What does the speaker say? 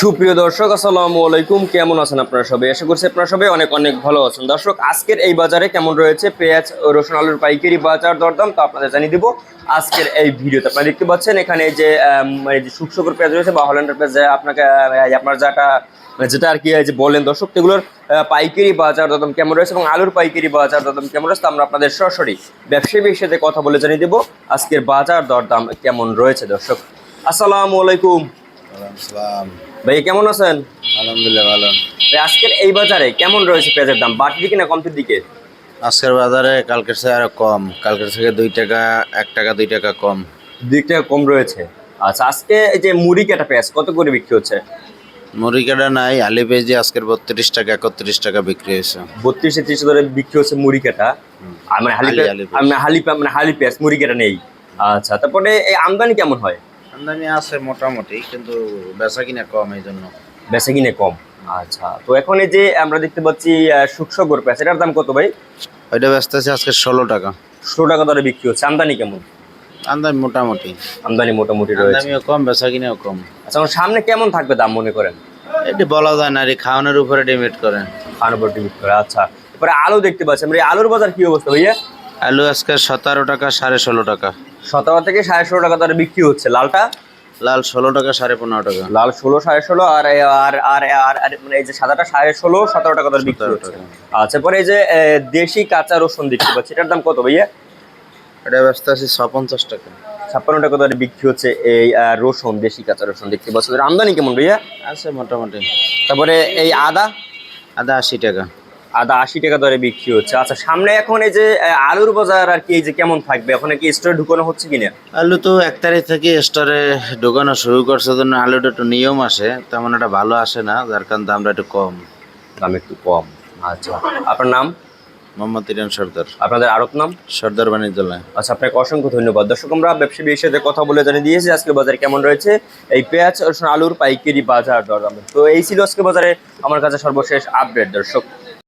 সুপ্রিয় দর্শক আসসালামু আলাইকুম। কেমন আছেন আপনারা সবাই? আশা করছি আপনারা সবাই অনেক অনেক ভালো আছেন। দর্শক আজকের এই বাজারে কেমন রয়েছে? পেঁয়াজ রসুন আলুর পাইকারি বাজার দরদাম তো আপনাদের জানিয়ে দিব। আজকের এই ভিডিওতে আপনারা দেখতে পাচ্ছেন এখানে যে মানে যে শুকশকর পেঁয়াজ রয়েছে বা হল্যান্ডার পেঁয়াজ আপনাকে আপনার যেটা মানে যেটা আর কি যে বলেন দর্শক এগুলোর আহ, পাইকারি বাজার দরদাম কেমন রয়েছে এবং আলুর পাইকারি বাজার দরদাম কেমন রয়েছে আমরা আপনাদের সরাসরি ব্যবসায়ীর সাথে কথা বলে জানিয়ে দেবো। আজকের বাজার দরদাম কেমন রয়েছে দর্শক? আসসালামু আলাইকুম। ভাই কেমন আছেন? আলহামদুলিল্লাহ ভালো। ভাই, আজকের এই বাজারে কেমন রয়েছে পেঁয়াজের দাম? বাড়তির দিকে না কমতির দিকে? আজকের বাজারে কালকের থেকে আরও কম। কালকের থেকে দুই টাকা এক টাকা দুই টাকা কম। দিক থেকে কম রয়েছে। আচ্ছা আজকে এই যে মুড়ি কাটা পেঁয়াজ কত করে বিক্রি হচ্ছে? মুড়ি কাটা নাই আলি পেঁয়াজি আজকের বত্রিশ টাকা একত্রিশ টাকা বিক্রি হয়েছে। বত্রিশ তেত্রিশ ধরে বিক্রি হচ্ছে মুড়ি কাটা। মানে হালি। মানে হালি মানে হালি পেঁয়াজ মুড়ি কাটা নেই। আচ্ছা তারপরে এই আমদানি কেমন হয়? আমদানি আছে মোটামুটি কিন্তু বেচা কিনা কম এই জন্য। বেচা কিনে কম? আচ্ছা তো এখন এই যে আমরা দেখতে পাচ্ছি আহ, শুকসাগর পেঁয়াজ এটার দাম কত ভাই? ওইটা ব্যস্ত আছে আজকে ষোলো টাকা। ষোলো টাকা দরে বিক্রি হচ্ছে আমদানি কেমন? আমদানি মোটামুটি। আমদানি মোটামুটি রয়েছে। আমদানিও কম বেচা কিনাও কম। আচ্ছা সামনে কেমন থাকবে দাম মনে করেন? এটি বলা যায় না এই খাওয়ানোর উপরে ডিমিট করে। খাওয়ার উপর ডিপেন্ড করে আচ্ছা। এবারে আলু দেখতে পাচ্ছি আমরা এই আলুর বাজার কি অবস্থা ভাইয়া? আলু আজকে সতেরো টাকা সাড়ে ষোলো টাকা। সতেরো থেকে সাড়ে ষোলো টাকা দরে বিক্রি হচ্ছে। লালটা? লাল ষোলো টাকা সাড়ে পনেরো টাকা। লাল ষোলো সাড়ে ষোলো আর আর আর আর মানে এই যে সাদাটা সাড়ে ষোলো সতেরো টাকা দরে বিক্রি 17 হচ্ছে। আচ্ছা পরে এই যে দেশি কাঁচা রসুন দেখতে পাচ্ছি এটার দাম কত ভাইয়া? এটা ব্যস্ত আছে ছ পঞ্চাশ টাকা। ছাপ্পান্ন টাকা দরে বিক্রি হচ্ছে এই রসুন দেশি কাঁচা রসুন দেখতে পাচ্ছি। আমদানি কেমন ভাইয়া? আছে মোটামুটি। তারপরে এই আদা? আদা আশি টাকা। আদা আশি টাকা দরে বিক্রি হচ্ছে। আচ্ছা সামনে এখন এই যে আলুর বাজার আর কি এই যে কেমন থাকবে? এখন কি স্টোরে ঢুকানো হচ্ছে কিনা? আলু তো এক তারিখ থেকে স্টোরে ঢুকানো শুরু করছে জন্য আলুটা একটু নিয়ম আসে। তেমন একটা ভালো আসে না যার কারণে দামটা একটু কম। দাম একটু কম। আচ্ছা আপনার নাম? মোহাম্মদ ইরান সর্দার। আপনাদের আরত নাম? সর্দার বাণিজ্যালয়। আচ্ছা আপনাকে অসংখ্য ধন্যবাদ। দর্শক আমরা ব্যবসায়ীর সাথে কথা বলে জানিয়ে দিয়েছি আজকে বাজারে কেমন রয়েছে। এই পেঁয়াজ রসুন আলুর পাইকারি বাজার দরদাম তো এই ছিল আজকে বাজারে। আমার কাছে সর্বশেষ আপডেট দর্শক।